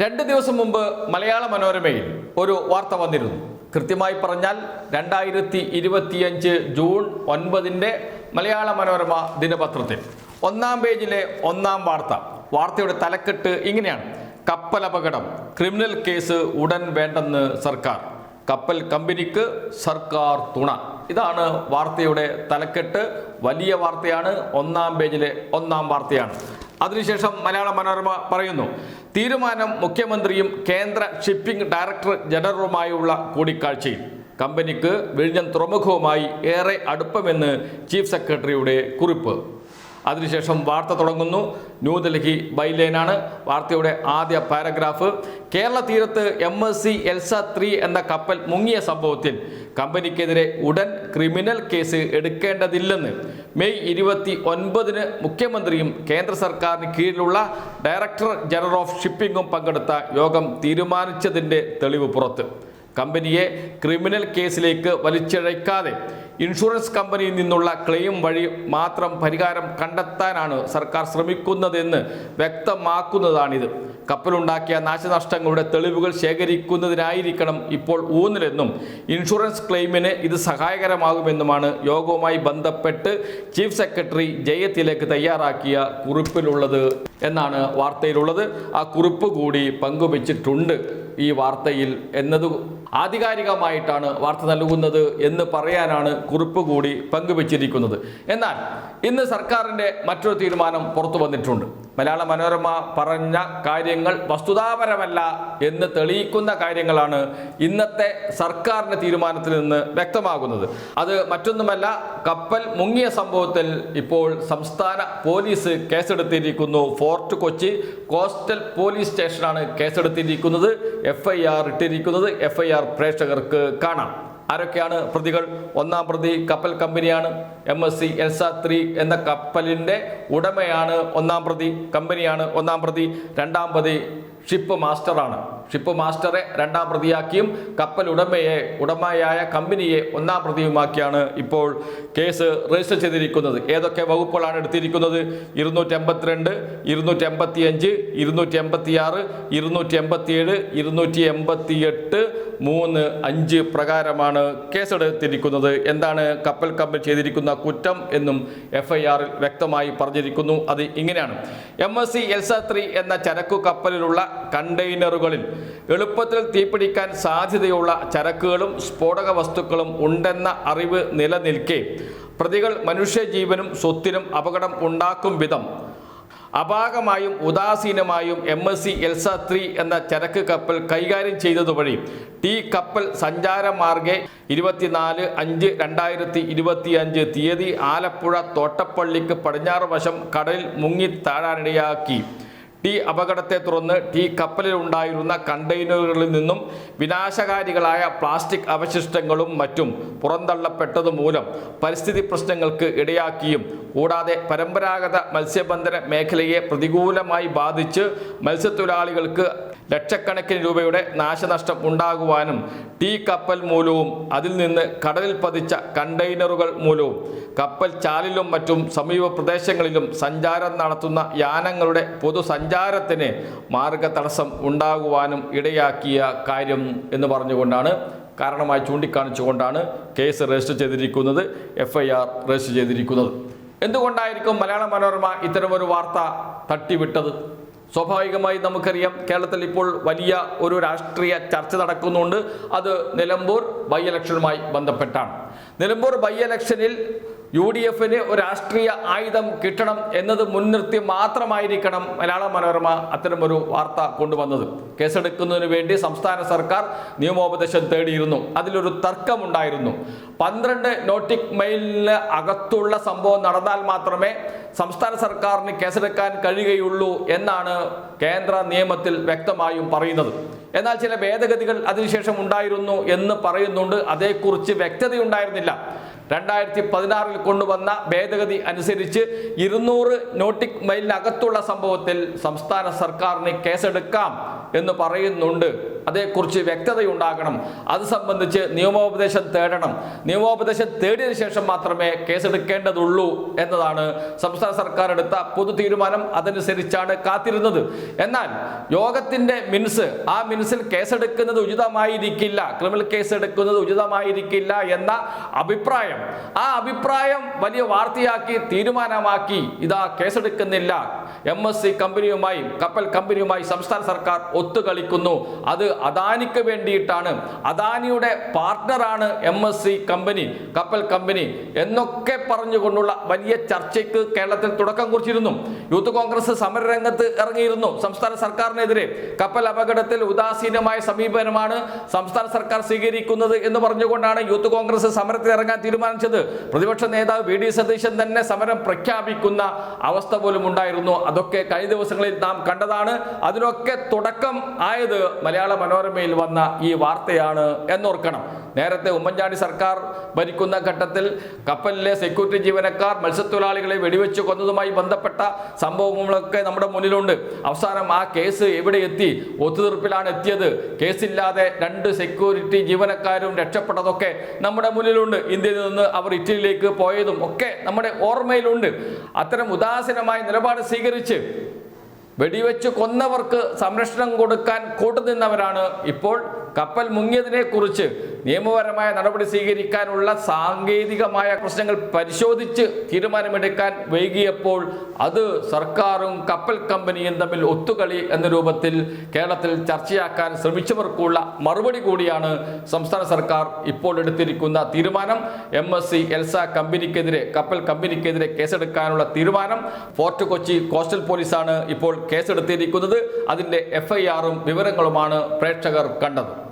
രണ്ട് ദിവസം മുമ്പ് മലയാള മനോരമയിൽ ഒരു വാർത്ത വന്നിരുന്നു. കൃത്യമായി പറഞ്ഞാൽ രണ്ടായിരത്തി ഇരുപത്തിയഞ്ച് ജൂൺ ഒൻപതിന്റെ മലയാള മനോരമ ദിനപത്രത്തിൽ. ഒന്നാം പേജിലെ ഒന്നാം വാർത്ത. വാർത്തയുടെ തലക്കെട്ട് ഇങ്ങനെയാണ്. കപ്പൽ അപകടം. ക്രിമിനൽ കേസ് ഉടൻ വേണ്ടെന്ന് സർക്കാർ. കപ്പൽ കമ്പനിക്ക് സർക്കാർ തുണ. ഇതാണ് വാർത്തയുടെ തലക്കെട്ട്. വലിയ വാർത്തയാണ്. ഒന്നാം പേജിലെ ഒന്നാം വാർത്തയാണ്. അതിനുശേഷം മലയാള മനോരമ പറയുന്നു തീരുമാനം മുഖ്യമന്ത്രിയും കേന്ദ്ര ഷിപ്പിംഗ് ഡയറക്ടർ ജനറലുമായുള്ള കൂടിക്കാഴ്ചയിൽ. കമ്പനിക്ക് വിഴിഞ്ഞം തുറമുഖവുമായി ഏറെ അടുപ്പമെന്ന് ചീഫ് സെക്രട്ടറിയുടെ കുറിപ്പ്. അതിനുശേഷം വാർത്ത തുടങ്ങുന്നു. ന്യൂഡൽഹി ബൈലൈനാണ് വാർത്തയുടെ ആദ്യ പാരഗ്രാഫ്. കേരള തീരത്ത് M S C Elsa three എന്ന കപ്പൽ മുങ്ങിയ സംഭവത്തിൽ കമ്പനിക്കെതിരെ ഉടൻ ക്രിമിനൽ കേസ് എടുക്കേണ്ടതില്ലെന്ന്. മെയ് ഇരുപത്തി ഒൻപതിന് മുഖ്യമന്ത്രിയും കേന്ദ്ര സർക്കാരിന് കീഴിലുള്ള ഡയറക്ടർ ജനറൽ ഓഫ് ഷിപ്പിംഗും പങ്കെടുത്ത യോഗം തീരുമാനിച്ചതിന്റെ തെളിവ് പുറത്ത്. കമ്പനിയെ ക്രിമിനൽ കേസിലേക്ക് വലിച്ചിഴയ്ക്കാതെ ഇൻഷുറൻസ് കമ്പനിയിൽ നിന്നുള്ള ക്ലെയിം വഴി മാത്രം പരിഹാരം കണ്ടെത്താനാണ് സർക്കാർ ശ്രമിക്കുന്നതെന്ന് വ്യക്തമാക്കുന്നതാണിത്. കപ്പലുണ്ടാക്കിയ നാശനഷ്ടങ്ങളുടെ തെളിവുകൾ ശേഖരിക്കുന്നതിനായിരിക്കണം ഇപ്പോൾ ഊന്നലെന്നും ഇൻഷുറൻസ് ക്ലെയിമിന് ഇത് സഹായകരമാകുമെന്നുമാണ് യോഗവുമായി ബന്ധപ്പെട്ട് ചീഫ് സെക്രട്ടറി ജയത്തിലേക്ക് തയ്യാറാക്കിയ കുറിപ്പിലുള്ളത്. എന്നാണ് വാർത്തയിലുള്ളത്. ആ കുറിപ്പ് കൂടി പങ്കുവച്ചിട്ടുണ്ട് ഈ വാർത്തയിൽ എന്നത് ആധികാരികമായിട്ടാണ് വാർത്ത നൽകുന്നത് എന്ന് പറയാനാണ് കുറിപ്പ് കൂടി പങ്കുവച്ചിരിക്കുന്നത്. എന്നാൽ ഇന്ന് സർക്കാരിന്റെ മറ്റൊരു തീരുമാനം പുറത്തു വന്നിട്ടുണ്ട്. മലയാള മനോരമ പറഞ്ഞ കാര്യങ്ങൾ വസ്തുതാപരമല്ല എന്ന് തെളിയിക്കുന്ന കാര്യങ്ങളാണ് ഇന്നത്തെ സർക്കാരിന്റെ തീരുമാനത്തിൽ നിന്ന് വ്യക്തമാകുന്നത്. അത് മറ്റൊന്നുമല്ല കപ്പൽ മുങ്ങിയ സംഭവത്തിൽ ഇപ്പോൾ സംസ്ഥാന പോലീസ് കേസെടുത്തിരിക്കുന്നു. ഫോർട്ട് കൊച്ചി കോസ്റ്റൽ പോലീസ് സ്റ്റേഷനാണ് കേസെടുത്തിരിക്കുന്നത്. എഫ് ഐ ആർ ഇട്ടിരിക്കുന്നത്. എഫ് ഐ ആർ പ്രേക്ഷകർക്ക് കാണാം. ആരൊക്കെയാണ് പ്രതികൾ? ഒന്നാം പ്രതി കപ്പൽ കമ്പനിയാണ്. M S C Elsa three എന്ന കപ്പലിന്റെ ഉടമയാണ് ഒന്നാം പ്രതി കമ്പനിയാണ് ഒന്നാം പ്രതി. രണ്ടാം പ്രതി ഷിപ്പ് മാസ്റ്ററാണ്. ഷിപ്പ് മാസ്റ്ററെ രണ്ടാം പ്രതിയാക്കിയും കപ്പൽ ഉടമയെ ഉടമയായ കമ്പനിയെ ഒന്നാം പ്രതിയുമാക്കിയാണ് ഇപ്പോൾ കേസ് രജിസ്റ്റർ ചെയ്തിരിക്കുന്നത്. ഏതൊക്കെ വകുപ്പുകളാണ് എടുത്തിരിക്കുന്നത്? ഇരുന്നൂറ്റി എൺപത്തിരണ്ട് ഇരുന്നൂറ്റി എൺപത്തി അഞ്ച് ഇരുന്നൂറ്റി എൺപത്തി ആറ് ഇരുന്നൂറ്റി എൺപത്തി ഏഴ് ഇരുന്നൂറ്റി എൺപത്തി എട്ട് മൂന്ന് അഞ്ച് പ്രകാരമാണ് കേസെടുത്തിരിക്കുന്നത്. എന്താണ് കപ്പൽ കമ്പനി ചെയ്തിരിക്കുന്ന കുറ്റം എന്നും എഫ് ഐ ആറിൽ വ്യക്തമായി പറഞ്ഞിരിക്കുന്നു. അത് ഇങ്ങനെയാണ്. M S C Elsa three എന്ന ചരക്കു കപ്പലിലുള്ള കണ്ടെയ്നറുകളിൽ എളുപ്പത്തിൽ തീപിടിക്കാൻ സാധ്യതയുള്ള ചരക്കുകളും സ്ഫോടക വസ്തുക്കളും ഉണ്ടെന്ന അറിവ് നിലനിൽക്കെ പ്രതികൾ മനുഷ്യജീവനും സ്വത്തിനും അപകടം ഉണ്ടാക്കും വിധം. അപാകമായും ഉദാസീനമായും M S C Elsa three എന്ന ചരക്ക് കപ്പൽ കൈകാര്യം ചെയ്തതുവഴി ടി കപ്പൽ സഞ്ചാരമാർഗെ ഇരുപത്തിനാല് അഞ്ച് രണ്ടായിരത്തി ഇരുപത്തി അഞ്ച് തീയതി ആലപ്പുഴ തോട്ടപ്പള്ളിക്ക് പടിഞ്ഞാറ് വശം കടലിൽ മുങ്ങി താഴാനിടയാക്കി. ടി അപകടത്തെ തുടർന്ന് ടി കപ്പലിലുണ്ടായിരുന്ന കണ്ടെയ്നറുകളിൽ നിന്നും വിനാശകാരികളായ പ്ലാസ്റ്റിക് അവശിഷ്ടങ്ങളും മറ്റും പുറന്തള്ളപ്പെട്ടതു മൂലം പരിസ്ഥിതി പ്രശ്നങ്ങൾക്ക് ഇടയാക്കിയും കൂടാതെ പരമ്പരാഗത മത്സ്യബന്ധന മേഖലയെ പ്രതികൂലമായി ബാധിച്ച് മത്സ്യത്തൊഴിലാളികൾക്ക് ലക്ഷക്കണക്കിന് രൂപയുടെ നാശനഷ്ടം ഉണ്ടാകുവാനും ടീ കപ്പൽ മൂലവും അതിൽ നിന്ന് കടലിൽ പതിച്ച കണ്ടെയ്നറുകൾ മൂലവും കപ്പൽ ചാലിലും മറ്റും സമീപ പ്രദേശങ്ങളിലും സഞ്ചാരം നടത്തുന്ന യാനങ്ങളുടെ പൊതുസഞ്ചാരത്തിന് മാർഗതടസ്സം ഉണ്ടാകുവാനും ഇടയാക്കിയ കാര്യം എന്ന് പറഞ്ഞുകൊണ്ടാണ് കാരണമായി ചൂണ്ടിക്കാണിച്ചുകൊണ്ടാണ് കേസ് രജിസ്റ്റർ ചെയ്തിരിക്കുന്നത് എഫ് രജിസ്റ്റർ ചെയ്തിരിക്കുന്നത്. എന്തുകൊണ്ടായിരിക്കും മലയാള മനോരമ ഇത്തരമൊരു വാർത്ത തട്ടിവിട്ടത്? സ്വാഭാവികമായി നമുക്കറിയാം കേരളത്തിൽ ഇപ്പോൾ വലിയ ഒരു രാഷ്ട്രീയ ചർച്ച നടക്കുന്നുണ്ട്. അത് നിലമ്പൂർ ബൈ ഇലക്ഷനുമായി ബന്ധപ്പെട്ടാണ്. നിലമ്പൂർ ബൈ ഇലക്ഷനിൽ യു ഡി എഫിന് ഒരു രാഷ്ട്രീയ ആയുധം കിട്ടണം എന്നത് മുൻനിർത്തി മാത്രമായിരിക്കണം മലയാള മനോരമ അത്തരമൊരു വാർത്ത കൊണ്ടുവന്നത്. കേസെടുക്കുന്നതിന് വേണ്ടി സംസ്ഥാന സർക്കാർ നിയമോപദേശം തേടിയിരുന്നു. അതിലൊരു തർക്കമുണ്ടായിരുന്നു. പന്ത്രണ്ട് നോട്ടിക് മൈലിന് അകത്തുള്ള സംഭവം നടന്നാൽ മാത്രമേ സംസ്ഥാന സർക്കാരിന് കേസെടുക്കാൻ കഴിയുകയുള്ളൂ എന്നാണ് കേന്ദ്ര നിയമത്തിൽ വ്യക്തമായും പറയുന്നത്. എന്നാൽ ചില ഭേദഗതികൾ അതിനുശേഷം ഉണ്ടായിരുന്നു എന്ന് പറയുന്നുണ്ട്. അതേക്കുറിച്ച് വ്യക്തതയുണ്ടായിരുന്നില്ല. രണ്ടായിരത്തി പതിനാറിൽ കൊണ്ടുവന്ന ഭേദഗതി അനുസരിച്ച് ഇരുന്നൂറ് നോട്ടിക് മൈലിനകത്തുള്ള സംഭവത്തിൽ സംസ്ഥാന സർക്കാരിന് കേസെടുക്കാം എന്ന് പറയുന്നുണ്ട്. അതേക്കുറിച്ച് വ്യക്തതയുണ്ടാകണം. അത് സംബന്ധിച്ച് നിയമോപദേശം തേടണം. നിയമോപദേശം തേടിയതിനു ശേഷം മാത്രമേ കേസെടുക്കേണ്ടതുള്ളൂ എന്നതാണ് സംസ്ഥാന സർക്കാർ എടുത്ത പൊതു തീരുമാനം. അതനുസരിച്ചാണ് കാത്തിരുന്നത്. എന്നാൽ യോഗത്തിന്റെ മിൻസ് ആ മിൻസിൽ കേസെടുക്കുന്നത് ഉചിതമായിരിക്കില്ല. ക്രിമിനൽ കേസ് എടുക്കുന്നത് ഉചിതമായിരിക്കില്ല എന്ന അഭിപ്രായം. ആ അഭിപ്രായം വലിയ വാർത്തയാക്കി തീരുമാനമാക്കി ഇതാ കേസെടുക്കുന്നില്ല. എം എസ് സി കമ്പനിയുമായി കപ്പൽ കമ്പനിയുമായി സംസ്ഥാന സർക്കാർ ഒത്തുകളിക്കുന്നു. അത് അദാനിക്ക് വേണ്ടിയിട്ടാണ്. അദാനിയുടെ പാർട്ട്ണറാണ് എം എസ് സി കമ്പനി കപ്പൽ കമ്പനി എന്നൊക്കെ പറഞ്ഞുകൊണ്ടുള്ള വലിയ ചർച്ചയ്ക്ക് കേരളത്തിൽ തുടക്കം കുറിച്ചിരുന്നു. യൂത്ത് കോൺഗ്രസ് സമരരംഗത്ത് ഇറങ്ങിയിരുന്നു. സംസ്ഥാന സർക്കാരിനെതിരെ കപ്പൽ അപകടത്തിൽ ഉദാസീനമായ സമീപനമാണ് സംസ്ഥാന സർക്കാർ സ്വീകരിക്കുന്നത് എന്ന് പറഞ്ഞുകൊണ്ടാണ് യൂത്ത് കോൺഗ്രസ് സമരത്തിൽ ഇറങ്ങാൻ തീരുമാനിച്ചത്. പ്രതിപക്ഷ നേതാവ് വി ഡി സതീശൻ തന്നെ സമരം പ്രഖ്യാപിക്കുന്ന അവസ്ഥ പോലും ഉണ്ടായിരുന്നു. അതൊക്കെ കഴിഞ്ഞ ദിവസങ്ങളിൽ നാം കണ്ടതാണ്. അതിനൊക്കെ തുടക്കം ആയത് മലയാള മനോരമയിൽ വന്ന ഈ വാർത്തയാണ് എന്നോർക്കണം. നേരത്തെ ഉമ്മൻചാണ്ടി സർക്കാർ ഭരിക്കുന്ന ഘട്ടത്തിൽ കപ്പലിലെ സെക്യൂരിറ്റി ജീവനക്കാർ മത്സ്യത്തൊഴിലാളികളെ വെടിവെച്ച് കൊന്നതുമായി ബന്ധപ്പെട്ട സംഭവങ്ങളൊക്കെ നമ്മുടെ മുന്നിലുണ്ട്. അവസാനം ആ കേസ് എവിടെ എത്തി? ഒത്തുതീർപ്പിലാണ് എത്തിയത്. കേസില്ലാതെ രണ്ട് സെക്യൂരിറ്റി ജീവനക്കാരും രക്ഷപ്പെട്ടതൊക്കെ നമ്മുടെ മുന്നിലുണ്ട്. ഇന്ത്യയിൽ നിന്ന് അവർ ഇറ്റലിയിലേക്ക് പോയതും ഒക്കെ നമ്മുടെ ഓർമ്മയിലുണ്ട്. അത്തരം ഉദാസീനമായ നിലപാട് സ്വീകരിച്ച് വെടിവെച്ച് കൊന്നവർക്ക് സംരക്ഷണം കൊടുക്കാൻ കൂട്ടുനിന്നവരാണ് ഇപ്പോൾ കപ്പൽ മുങ്ങിയതിനെ കുറിച്ച് നിയമപരമായ നടപടി സ്വീകരിക്കാനുള്ള സാങ്കേതികമായ പ്രശ്നങ്ങൾ പരിശോധിച്ച് തീരുമാനമെടുക്കാൻ വൈകിയപ്പോൾ അത് സർക്കാരും കപ്പൽ കമ്പനിയും തമ്മിൽ ഒത്തുകളി എന്ന രൂപത്തിൽ കേരളത്തിൽ ചർച്ചയാക്കാൻ ശ്രമിച്ചവർക്കുള്ള മറുപടി കൂടിയാണ് സംസ്ഥാന സർക്കാർ ഇപ്പോൾ എടുത്തിരിക്കുന്ന തീരുമാനം. എം എസ് സി എൽസ കമ്പനിക്കെതിരെ കപ്പൽ കമ്പനിക്കെതിരെ കേസെടുക്കാനുള്ള തീരുമാനം. ഫോർട്ട് കൊച്ചി കോസ്റ്റൽ പോലീസാണ് ഇപ്പോൾ കേസെടുത്തിരിക്കുന്നത്. അതിന്റെ എഫ്ഐആറും വിവരങ്ങളുമാണ് പ്രേക്ഷകർ കണ്ടത്.